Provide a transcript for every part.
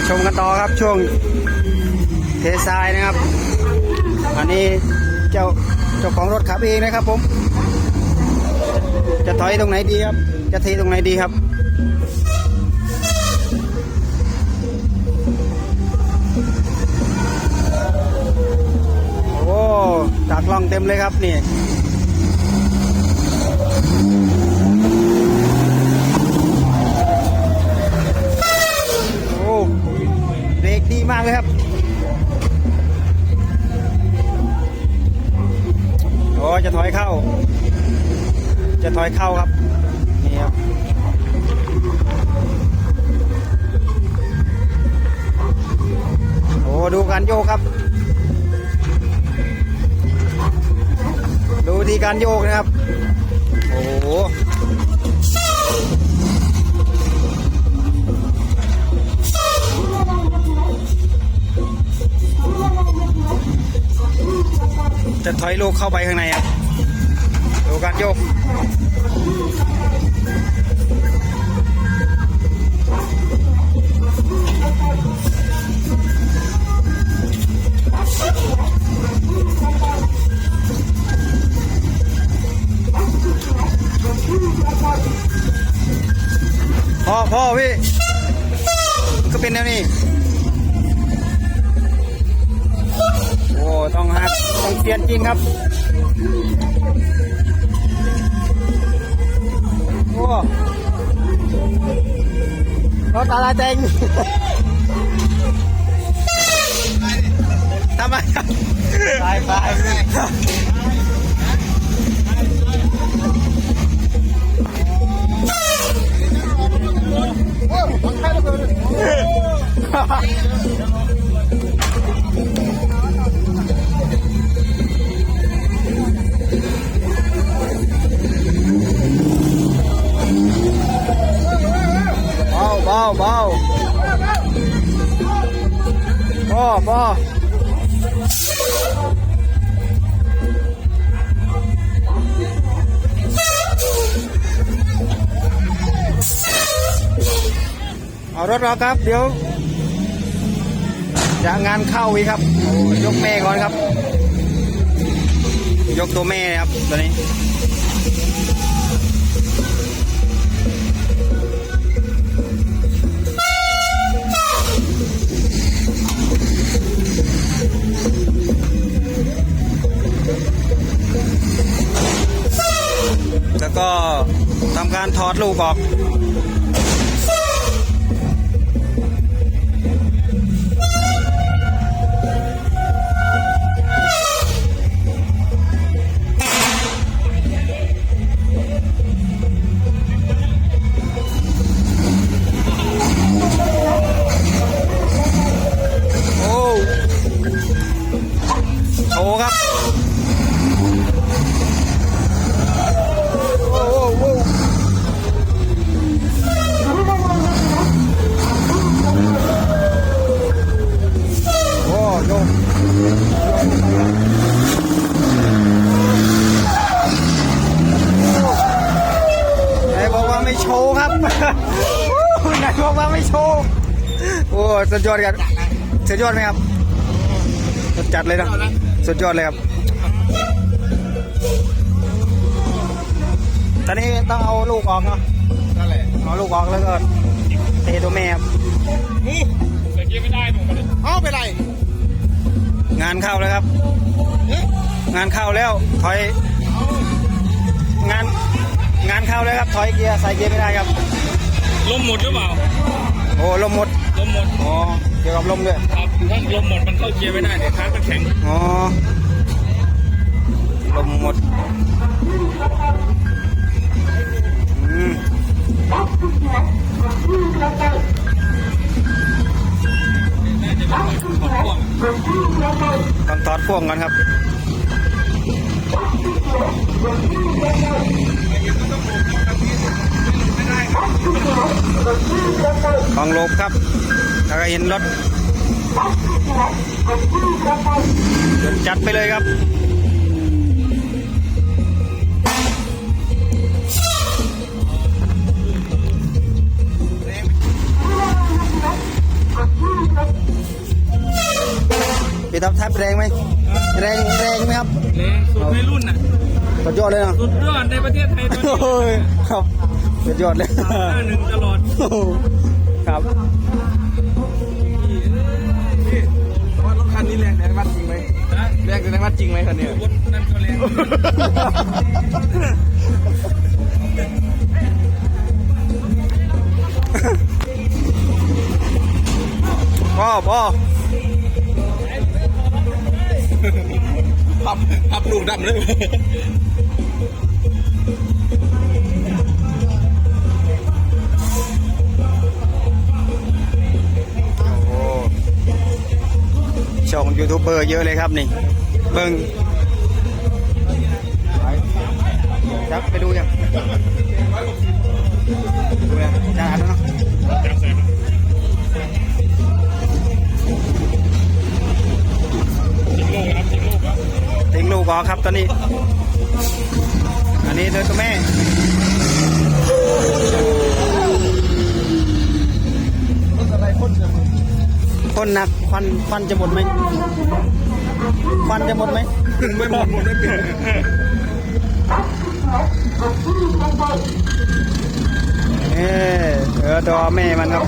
มาชมกันต่อครับช่วงเททรายนะครับ อันนี้เจ้าเจ้าของรถขับเองนะครับผม จะถอยตรงไหนดีครับ จะเทตรงไหนดีครับโอ้ตากล่องเต็มเลยครับนี่ รกดีมากเลยครับ โอ้จะถอยเข้า จะถอยเข้าครับ นี่ครับโอ้ดูการโยกครับ ดูที่การโยกนะครับ จะถอยลูกเข้าไปข้างในครับดูการโยกพ่อพ่อพี่ ก็เป็นแนวนี้ โอ้ต้องฮักต้องเซียนจริงครับ โอ้รถอะไรเต็งทำไมครับไปไปเบ เอารถเราครับ เดี๋ยว จะงานเข้าอีกครับยกแม่ก่อนครับ ยกตัวแม่ครับตอนนี้แล้วก็ทำการถอดลูกออก สุดยอดครับสุดยอดไหมครับสุดจัดเลยนะสุดยอดเลยครับ ตอนนี้ต้องเอาลูกออกเนาะนั่นแหละเอาลูกออกแล้วก็เทตัวแม่ครับนี่แต่กี้ไม่ได้หนูมาเลยเอาไปไร งานเข้าแล้วครับนี่งานเข้าแล้วถอย งานงานเข้าแล้วครับ ถอยเกียร์ใส่เกียร์ไม่ได้ครับลมหมดหรือเปล่า โอ้ลมหมดลมหมดอ๋อเกี่ยวกับลมด้วยครับถ้าลมหมดมันเข้าเกียร์ไม่ได้เดี๋ยวคาร์ดมันแข็งอ๋อลมหมดอืมน่าจะเป็นของพ่วงต้องถอดพ่วงก่อนครับ ของลบครับแล้วก็เห็นรถจัดไปเลยครับพี่ทับทับแรงไหมแรงแรงไหมครับแรงสุดในรุ่นน่ะสุดยอดเลยเนาะสุดยอดในประเทศไทยตอนนี้โอ้ยครับ สุดยอดเลยหน้าหนึ่งตลอดโอ้โหครับว่ารถคันนี้แรงแรงวัดจริงไหมนะแรงแรงวัดจริงไหมคันนี้บนนั่นก็แรงพ่อพ่อพับพับลูกดำเลย องยูทูบเบอร์เยอะเลยครับนี่ เบิ้งครับไปดูยังดูยังจ้าแล้วเนาะทิ้งลูกครับทิ้งลูกอะทิ้งลูกก่อครับตอนนี้ อันนี้เธอกับแม่รถอะไรพ่นจะมึง คนหนักควันควันจะหมดไหมควันจะหมดไหมไม่หมดหมดไม่เปลี่ยนเออเออตัวแม่มันครับ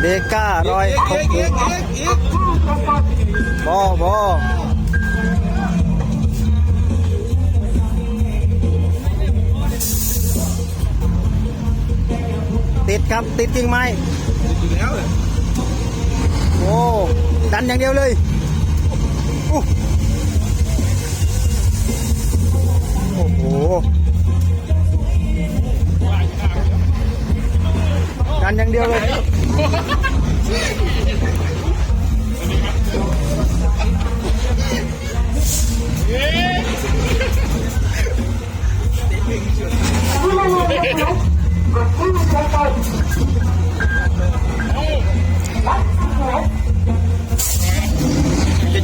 เดก้าร้อยหกเกอียกเอียกบอบอ ติดครับติดจริงไหมอยู่แล้วเลยโอ้ดันอย่างเดียวเลยโอ้โหดันอย่างเดียวเลย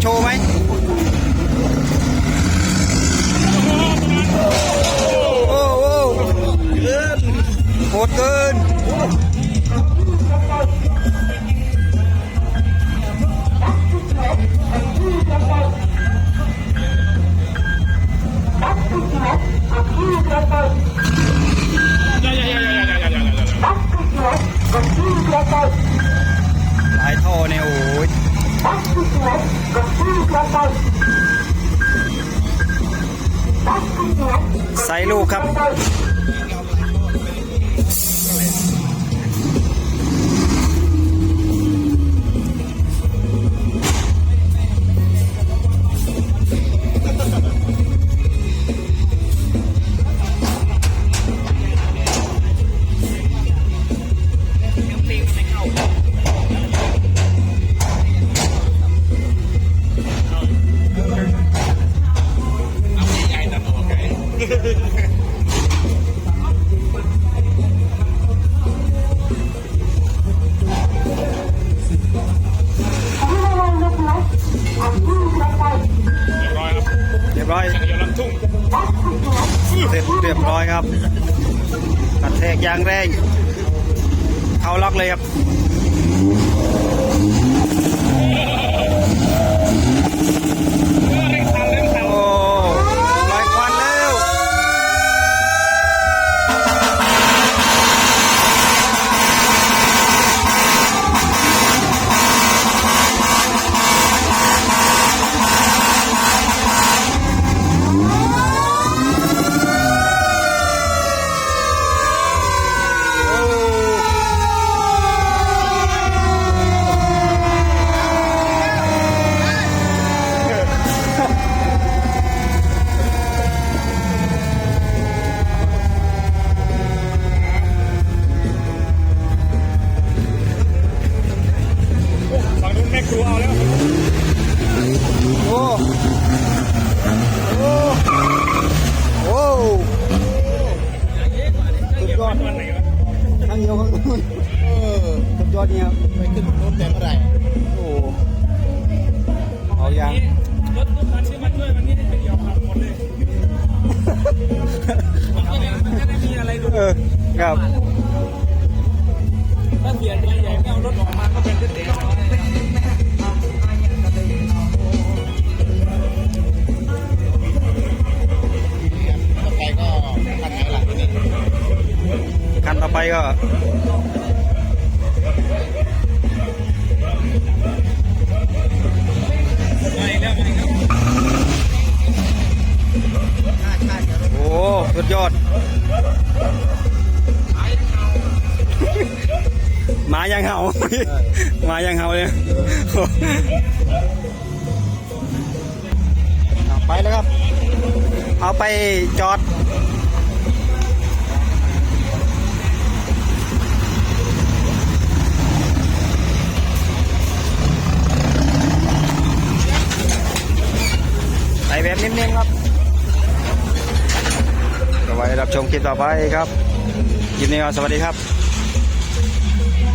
ชว์ไหมโอ้โหโหดเกิน ไซลูกครับ ร้อยเรียบร้อยเดี๋ยวลำทุ่งเสร็จเรียบร้อยครับกระแทกยางแรง เข้าล็อกเลยครับ เนี่ยครับไปขึ้นรถแต่เมื่อไหร่โอ้เอายางนี่รถรถคันที่มาช่วยวันนี้ได้ไปเดียวพังหมดเลยมันก็เลยมันจะได้มีอะไรดูเออครับถ้าเสียใจใหญ่ไม่เอารถออกมาก็เป็นเด็กต่อไปก็คันไหนล่ะนี่คันต่อไปก็ โอ้สุดยอด มายังเห่า มายังเห่าเลยเอาไปแล้วครับ เอาไปจอด แบบนิ่มๆครับก็ไว้รับชมคลิปต่อไปครับยินดีครับสวัสดีครับ